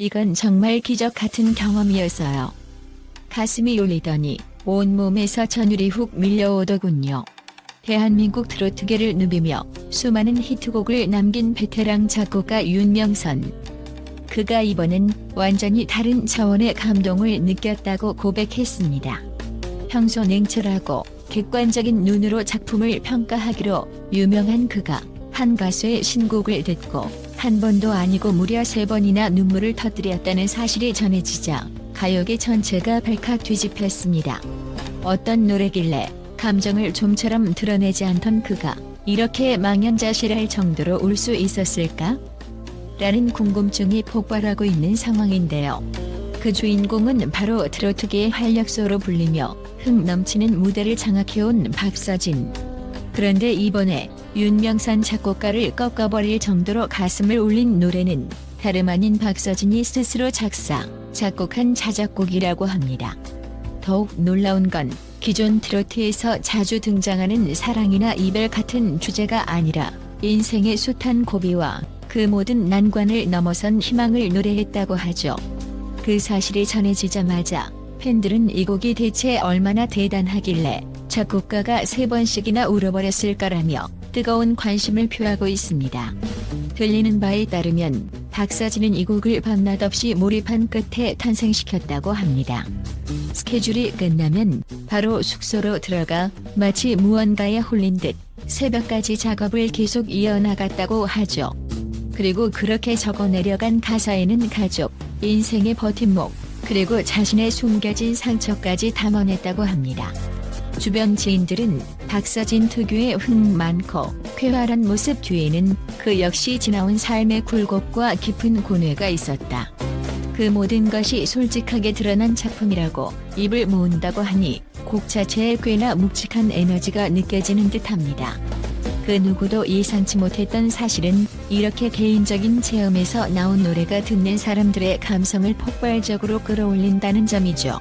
이건 정말 기적 같은 경험이었어요. 가슴이 울리더니 온몸에서 전율이 훅 밀려오더군요. 대한민국 트로트계를 누비며 수많은 히트곡을 남긴 베테랑 작곡가 윤명선. 그가 이번엔 완전히 다른 차원의 감동을 느꼈다고 고백했습니다. 평소 냉철하고 객관적인 눈으로 작품을 평가하기로 유명한 그가 한 가수의 신곡을 듣고 한 번도 아니고 무려 세 번이나 눈물을 터뜨렸다는 사실이 전해지자 가요계 전체가 발칵 뒤집혔습니다. 어떤 노래길래 감정을 좀처럼 드러내지 않던 그가 이렇게 망연자실할 정도로 울 수 있었을까? 라는 궁금증이 폭발하고 있는 상황인데요. 그 주인공은 바로 트로트계의 활력소로 불리며 흥 넘치는 무대를 장악해온 박서진. 그런데 이번에 윤명산 작곡가를 꺾어버릴 정도로 가슴을 울린 노래는 다름 아닌 박서진이 스스로 작사, 작곡한 자작곡이라고 합니다. 더욱 놀라운 건 기존 트로트에서 자주 등장하는 사랑이나 이별 같은 주제가 아니라 인생의 숱한 고비와 그 모든 난관을 넘어선 희망을 노래했다고 하죠. 그 사실이 전해지자마자 팬들은 이 곡이 대체 얼마나 대단하길래 작곡가가 세 번씩이나 울어버렸을까라며 뜨거운 관심을 표하고 있습니다. 들리는 바에 따르면 박사진은 이 곡을 밤낮 없이 몰입한 끝에 탄생시켰다고 합니다. 스케줄이 끝나면 바로 숙소로 들어가 마치 무언가에 홀린 듯 새벽까지 작업을 계속 이어나갔다고 하죠. 그리고 그렇게 적어 내려간 가사에는 가족, 인생의 버팀목, 그리고 자신의 숨겨진 상처까지 담아냈다고 합니다. 주변 지인들은 박서진 특유의 흥 많고 쾌활한 모습 뒤에는 그 역시 지나온 삶의 굴곡과 깊은 고뇌가 있었다. 그 모든 것이 솔직하게 드러난 작품이라고 입을 모은다고 하니 곡 자체에 꽤나 묵직한 에너지가 느껴지는 듯합니다. 그 누구도 예상치 못했던 사실은 이렇게 개인적인 체험에서 나온 노래가 듣는 사람들의 감성을 폭발적으로 끌어올린다는 점이죠.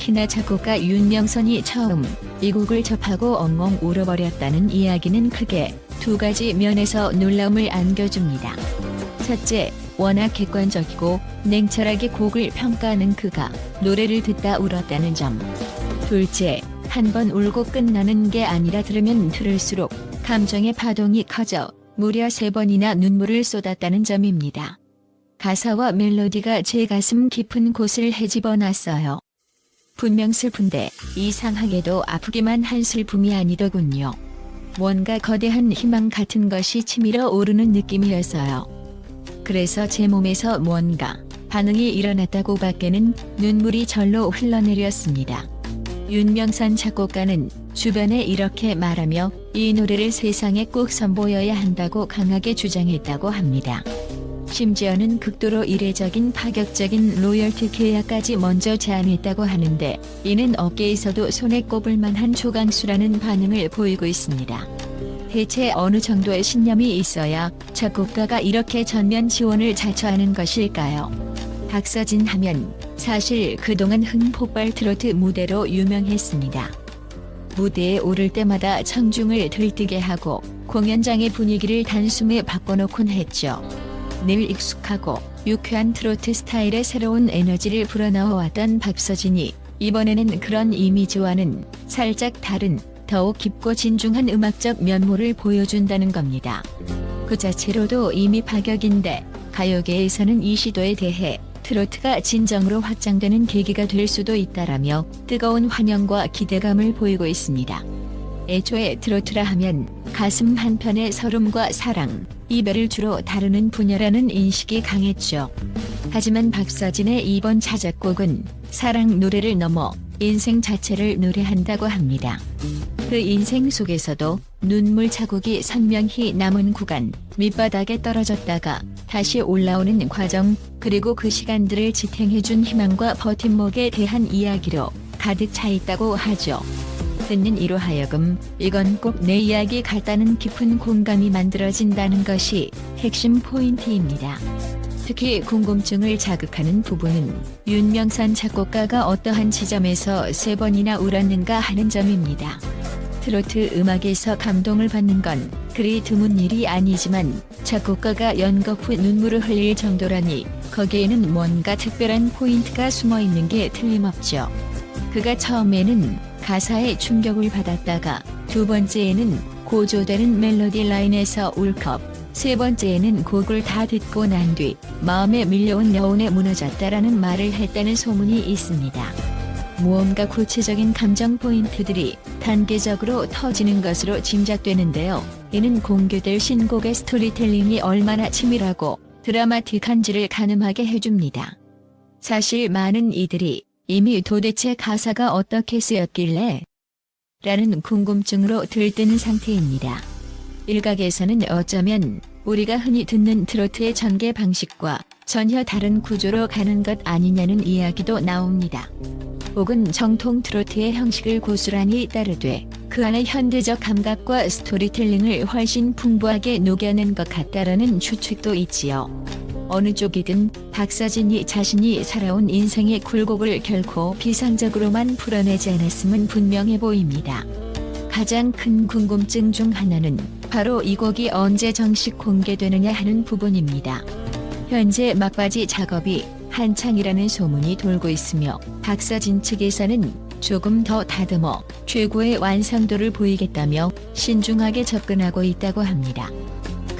특히나 작곡가 윤명선이 처음 이 곡을 접하고 엉엉 울어버렸다는 이야기는 크게 두 가지 면에서 놀라움을 안겨줍니다. 첫째, 워낙 객관적이고 냉철하게 곡을 평가하는 그가 노래를 듣다 울었다는 점. 둘째, 한 번 울고 끝나는 게 아니라 들으면 들을수록 감정의 파동이 커져 무려 세 번이나 눈물을 쏟았다는 점입니다. 가사와 멜로디가 제 가슴 깊은 곳을 헤집어 놨어요. 분명 슬픈데 이상하게도 아프기만 한 슬픔이 아니더군요. 뭔가 거대한 희망 같은 것이 치밀어 오르는 느낌이었어요. 그래서 제 몸에서 뭔가 반응이 일어났다고 밖에는 눈물이 절로 흘러내렸습니다. 윤명선 작곡가는 주변에 이렇게 말하며 이 노래를 세상에 꼭 선보여야 한다고 강하게 주장했다고 합니다. 심지어는 극도로 이례적인 파격적인 로열티 계약까지 먼저 제안했다고 하는데 이는 업계에서도 손에 꼽을 만한 조강수라는 반응을 보이고 있습니다. 대체 어느 정도의 신념이 있어야 작곡가가 이렇게 전면 지원을 자처하는 것일까요? 박서진 하면 사실 그동안 흥폭발 트로트 무대로 유명했습니다. 무대에 오를 때마다 청중을 들뜨게 하고 공연장의 분위기를 단숨에 바꿔놓곤 했죠. 늘 익숙하고 유쾌한 트로트 스타일의 새로운 에너지를 불어넣어왔던 박서진이 이번에는 그런 이미지와는 살짝 다른 더욱 깊고 진중한 음악적 면모를 보여준다는 겁니다. 그 자체로도 이미 파격인데 가요계에서는 이 시도에 대해 트로트가 진정으로 확장되는 계기가 될 수도 있다라며 뜨거운 환영과 기대감을 보이고 있습니다. 애초에 트로트라 하면 가슴 한편의 서름과 사랑, 이별을 주로 다루는 분야라는 인식이 강했죠. 하지만 박서진의 이번 자작곡은 사랑 노래를 넘어 인생 자체를 노래한다고 합니다. 그 인생 속에서도 눈물 자국이 선명히 남은 구간, 밑바닥에 떨어졌다가 다시 올라오는 과정, 그리고 그 시간들을 지탱해준 희망과 버팀목에 대한 이야기로 가득 차 있다고 하죠. 듣는 이로 하여금 이건 꼭 내 이야기 같다는 깊은 공감이 만들어진다는 것이 핵심 포인트입니다. 특히 궁금증을 자극하는 부분은 윤명산 작곡가가 어떠한 지점에서 세 번이나 울었는가 하는 점입니다. 트로트 음악에서 감동을 받는 건 그리 드문 일이 아니지만 작곡가가 연거푸 눈물을 흘릴 정도라니 거기에는 뭔가 특별한 포인트가 숨어 있는 게 틀림없죠. 그가 처음에는 가사에 충격을 받았다가 두 번째에는 고조되는 멜로디 라인에서 울컥, 세 번째에는 곡을 다 듣고 난 뒤 마음에 밀려온 여운에 무너졌다라는 말을 했다는 소문이 있습니다. 무언가 구체적인 감정 포인트들이 단계적으로 터지는 것으로 짐작되는데요. 이는 공개될 신곡의 스토리텔링이 얼마나 치밀하고 드라마틱한지를 가늠하게 해줍니다. 사실 많은 이들이 이미 도대체 가사가 어떻게 쓰였길래 라는 궁금증으로 들뜨는 상태입니다. 일각에서는 어쩌면 우리가 흔히 듣는 트로트의 전개 방식과 전혀 다른 구조로 가는 것 아니냐는 이야기도 나옵니다. 혹은 정통 트로트의 형식을 고스란히 따르되 그 안에 현대적 감각과 스토리텔링을 훨씬 풍부하게 녹여낸 것 같다라는 추측도 있지요. 어느 쪽이든 박사진이 자신이 살아온 인생의 굴곡을 결코 비상적으로만 풀어내지 않았음은 분명해 보입니다. 가장 큰 궁금증 중 하나는 바로 이 곡이 언제 정식 공개되느냐 하는 부분입니다. 현재 막바지 작업이 한창이라는 소문이 돌고 있으며 박사진 측에서는 조금 더 다듬어 최고의 완성도를 보이겠다며 신중하게 접근하고 있다고 합니다.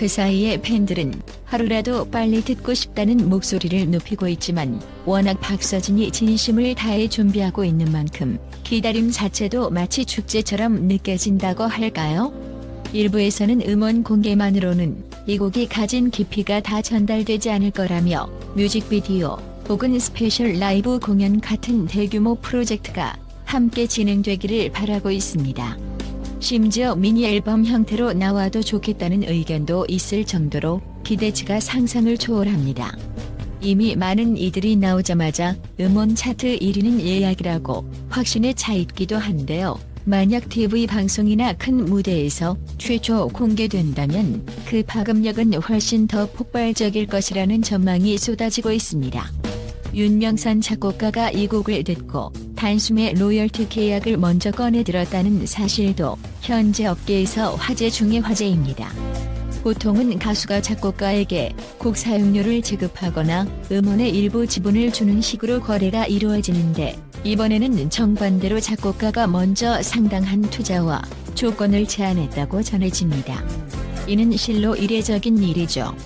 그 사이에 팬들은 하루라도 빨리 듣고 싶다는 목소리를 높이고 있지만 워낙 박서진이 진심을 다해 준비하고 있는 만큼 기다림 자체도 마치 축제처럼 느껴진다고 할까요? 일부에서는 음원 공개만으로는 이 곡이 가진 깊이가 다 전달되지 않을 거라며 뮤직비디오 혹은 스페셜 라이브 공연 같은 대규모 프로젝트가 함께 진행되기를 바라고 있습니다. 심지어 미니 앨범 형태로 나와도 좋겠다는 의견도 있을 정도로 기대치가 상상을 초월합니다. 이미 많은 이들이 나오자마자 음원 차트 1위는 예약이라고 확신에 차 있기도 한데요. 만약 TV 방송이나 큰 무대에서 최초 공개된다면 그 파급력은 훨씬 더 폭발적일 것이라는 전망이 쏟아지고 있습니다. 윤명산 작곡가가 이 곡을 듣고 단숨에 로열티 계약을 먼저 꺼내들었다는 사실도 현재 업계에서 화제 중의 화제입니다. 보통은 가수가 작곡가에게 곡 사용료를 지급하거나 음원의 일부 지분을 주는 식으로 거래가 이루어지는데 이번에는 정반대로 작곡가가 먼저 상당한 투자와 조건을 제안했다고 전해집니다. 이는 실로 이례적인 일이죠.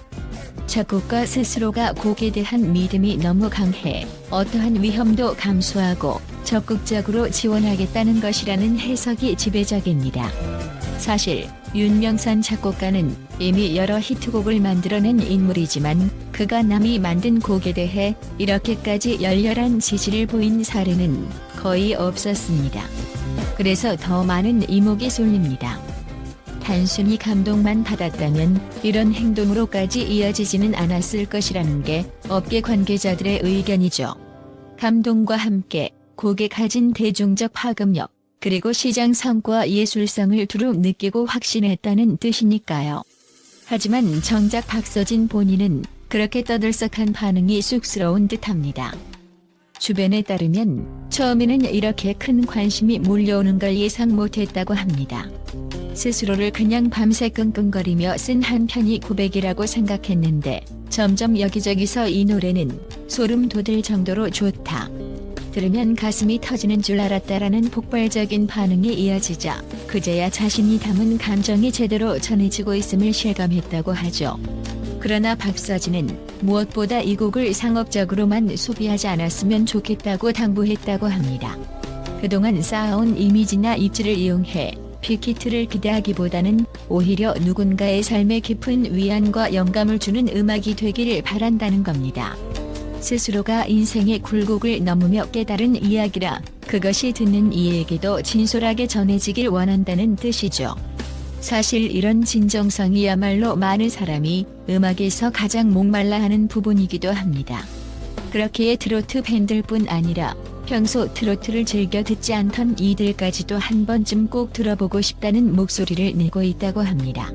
작곡가 스스로가 곡에 대한 믿음이 너무 강해 어떠한 위험도 감수하고 적극적으로 지원하겠다는 것이라는 해석이 지배적입니다. 사실 윤명산 작곡가는 이미 여러 히트곡을 만들어낸 인물이지만 그가 남이 만든 곡에 대해 이렇게까지 열렬한 지지를 보인 사례는 거의 없었습니다. 그래서 더 많은 이목이 쏠립니다. 단순히 감동만 받았다면 이런 행동으로까지 이어지지는 않았을 것이라는 게 업계 관계자들의 의견이죠. 감동과 함께 곡에 가진 대중적 파급력, 그리고 시장 성과 예술성을 두루 느끼고 확신했다는 뜻이니까요. 하지만 정작 박서진 본인은 그렇게 떠들썩한 반응이 쑥스러운 듯합니다. 주변에 따르면 처음에는 이렇게 큰 관심이 몰려오는 걸 예상 못했다고 합니다. 스스로를 그냥 밤새 끙끙거리며 쓴 한 편이 고백이라고 생각했는데 점점 여기저기서 이 노래는 소름 돋을 정도로 좋다. 들으면 가슴이 터지는 줄 알았다라는 폭발적인 반응이 이어지자 그제야 자신이 담은 감정이 제대로 전해지고 있음을 실감했다고 하죠. 그러나 박서진은 무엇보다 이 곡을 상업적으로만 소비하지 않았으면 좋겠다고 당부했다고 합니다. 그동안 쌓아온 이미지나 입지를 이용해 빅히트를 기대하기보다는 오히려 누군가의 삶에 깊은 위안과 영감을 주는 음악이 되기를 바란다는 겁니다. 스스로가 인생의 굴곡을 넘으며 깨달은 이야기라 그것이 듣는 이에게도 진솔하게 전해지길 원한다는 뜻이죠. 사실 이런 진정성이야말로 많은 사람이 음악에서 가장 목말라 하는 부분이기도 합니다. 그렇기에 트로트 팬들뿐 아니라 평소 트로트를 즐겨 듣지 않던 이들까지도 한 번쯤 꼭 들어보고 싶다는 목소리를 내고 있다고 합니다.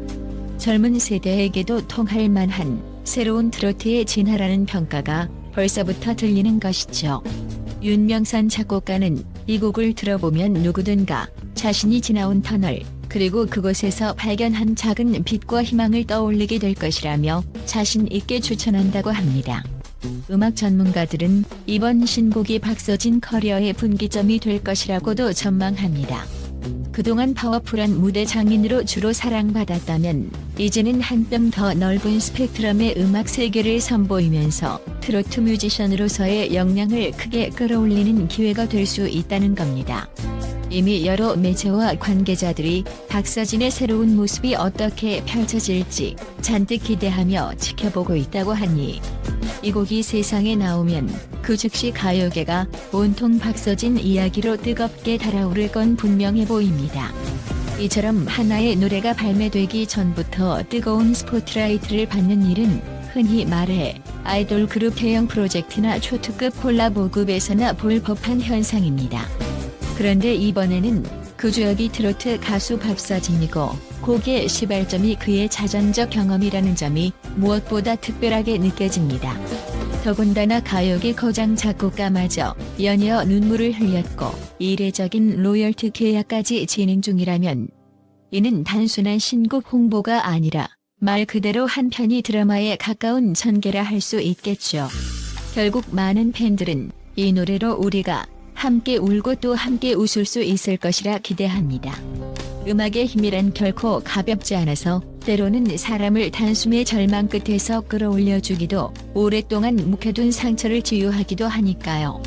젊은 세대에게도 통할 만한 새로운 트로트의 진화라는 평가가 벌써부터 들리는 것이죠. 윤명산 작곡가는 이 곡을 들어보면 누구든가 자신이 지나온 터널, 그리고 그곳에서 발견한 작은 빛과 희망을 떠올리게 될 것이라며 자신 있게 추천한다고 합니다. 음악 전문가들은 이번 신곡이 박서진 커리어의 분기점이 될 것이라고도 전망합니다. 그동안 파워풀한 무대 장인으로 주로 사랑받았다면 이제는 한뼘 더 넓은 스펙트럼의 음악 세계를 선보이면서 트로트 뮤지션으로서의 역량을 크게 끌어올리는 기회가 될 수 있다는 겁니다. 이미 여러 매체와 관계자들이 박서진의 새로운 모습이 어떻게 펼쳐질지 잔뜩 기대하며 지켜보고 있다고 하니 이 곡이 세상에 나오면 그 즉시 가요계가 온통 박서진 이야기로 뜨겁게 달아오를 건 분명해 보입니다. 이처럼 하나의 노래가 발매되기 전부터 뜨거운 스포트라이트를 받는 일은 흔히 말해 아이돌 그룹 대형 프로젝트나 초특급 콜라보급에서나 볼 법한 현상입니다. 그런데 이번에는 그 주역이 트로트 가수 박서진이고 곡의 시발점이 그의 자전적 경험이라는 점이 무엇보다 특별하게 느껴집니다. 더군다나 가요계 거장 작곡가마저 연이어 눈물을 흘렸고 이례적인 로열트 계약까지 진행 중이라면 이는 단순한 신곡 홍보가 아니라 말 그대로 한 편의 드라마에 가까운 전개라 할 수 있겠죠. 결국 많은 팬들은 이 노래로 우리가 함께 울고 또 함께 웃을 수 있을 것이라 기대합니다. 음악의 힘이란 결코 가볍지 않아서 때로는 사람을 단숨에 절망 끝에서 끌어올려주기도 오랫동안 묵혀둔 상처를 치유하기도 하니까요.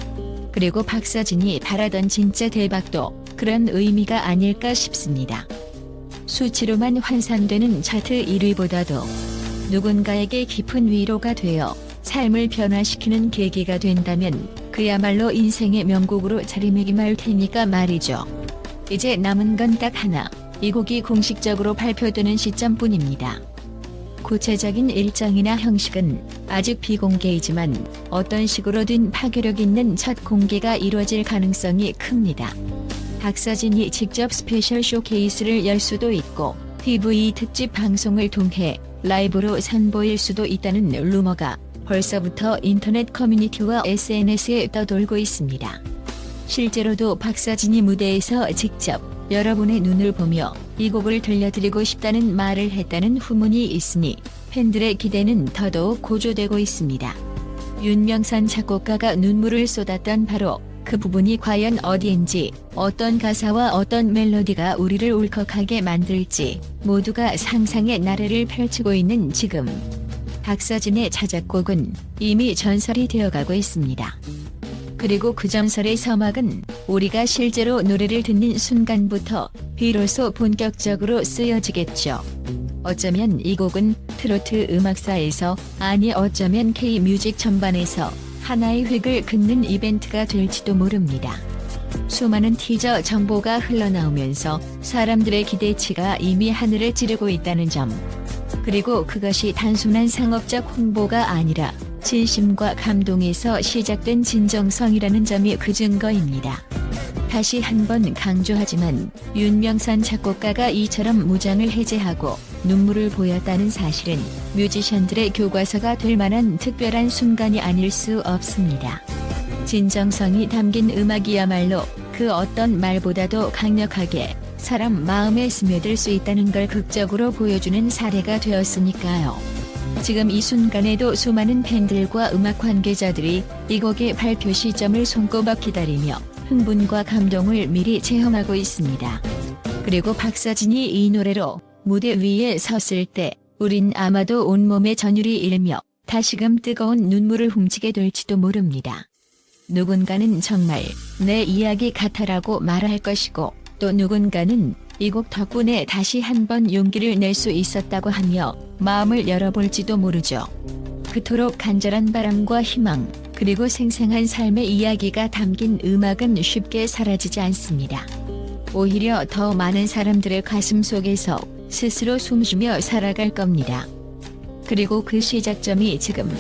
그리고 박서진이 바라던 진짜 대박도 그런 의미가 아닐까 싶습니다. 수치로만 환산되는 차트 1위보다도 누군가에게 깊은 위로가 되어 삶을 변화시키는 계기가 된다면 그야말로 인생의 명곡으로 자리매김할 테니까 말이죠. 이제 남은 건 딱 하나. 이 곡이 공식적으로 발표되는 시점뿐입니다. 구체적인 일정이나 형식은 아직 비공개이지만 어떤 식으로든 파괴력 있는 첫 공개가 이루어질 가능성이 큽니다. 박서진이 직접 스페셜 쇼케이스를 열 수도 있고 TV 특집 방송을 통해 라이브로 선보일 수도 있다는 루머가 벌써부터 인터넷 커뮤니티와 SNS에 떠돌고 있습니다. 실제로도 박서진이 무대에서 직접 여러분의 눈을 보며 이 곡을 들려드리고 싶다는 말을 했다는 후문이 있으니 팬들의 기대는 더더욱 고조되고 있습니다. 윤명선 작곡가가 눈물을 쏟았던 바로 그 부분이 과연 어디인지 어떤 가사와 어떤 멜로디가 우리를 울컥하게 만들지 모두가 상상의 나래를 펼치고 있는 지금 박서진의 자작곡은 이미 전설이 되어가고 있습니다. 그리고 그 전설의 서막은 우리가 실제로 노래를 듣는 순간부터 비로소 본격적으로 쓰여지겠죠. 어쩌면 이 곡은 트로트 음악사에서 아니 어쩌면 K-뮤직 전반에서 하나의 획을 긋는 이벤트가 될지도 모릅니다. 수많은 티저 정보가 흘러나오면서 사람들의 기대치가 이미 하늘을 찌르고 있다는 점. 그리고 그것이 단순한 상업적 홍보가 아니라 진심과 감동에서 시작된 진정성이라는 점이 그 증거입니다. 다시 한번 강조하지만 윤명선 작곡가가 이처럼 무장을 해제하고 눈물을 보였다는 사실은 뮤지션들의 교과서가 될 만한 특별한 순간이 아닐 수 없습니다. 진정성이 담긴 음악이야말로 그 어떤 말보다도 강력하게 사람 마음에 스며들 수 있다는 걸 극적으로 보여주는 사례가 되었으니까요. 지금 이 순간에도 수많은 팬들과 음악 관계자들이 이 곡의 발표 시점을 손꼽아 기다리며 흥분과 감동을 미리 체험하고 있습니다. 그리고 박서진이 이 노래로 무대 위에 섰을 때 우린 아마도 온몸에 전율이 일며 다시금 뜨거운 눈물을 훔치게 될지도 모릅니다. 누군가는 정말 내 이야기 같아라고 말할 것이고 또 누군가는 이 곡 덕분에 다시 한번 용기를 낼 수 있었다고 하며 마음을 열어볼지도 모르죠. 그토록 간절한 바람과 희망, 그리고 생생한 삶의 이야기가 담긴 음악은 쉽게 사라지지 않습니다. 오히려 더 많은 사람들의 가슴 속에서 스스로 숨쉬며 살아갈 겁니다. 그리고 그 시작점이 지금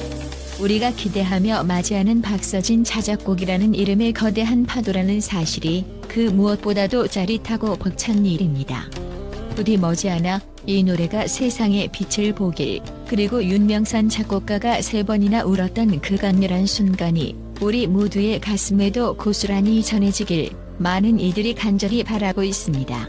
우리가 기대하며 맞이하는 박서진 자작곡이라는 이름의 거대한 파도라는 사실이 그 무엇보다도 짜릿하고 벅찬 일입니다. 부디 머지않아 이 노래가 세상의 빛을 보길 그리고 윤명선 작곡가가 세 번이나 울었던 그 강렬한 순간이 우리 모두의 가슴에도 고스란히 전해지길 많은 이들이 간절히 바라고 있습니다.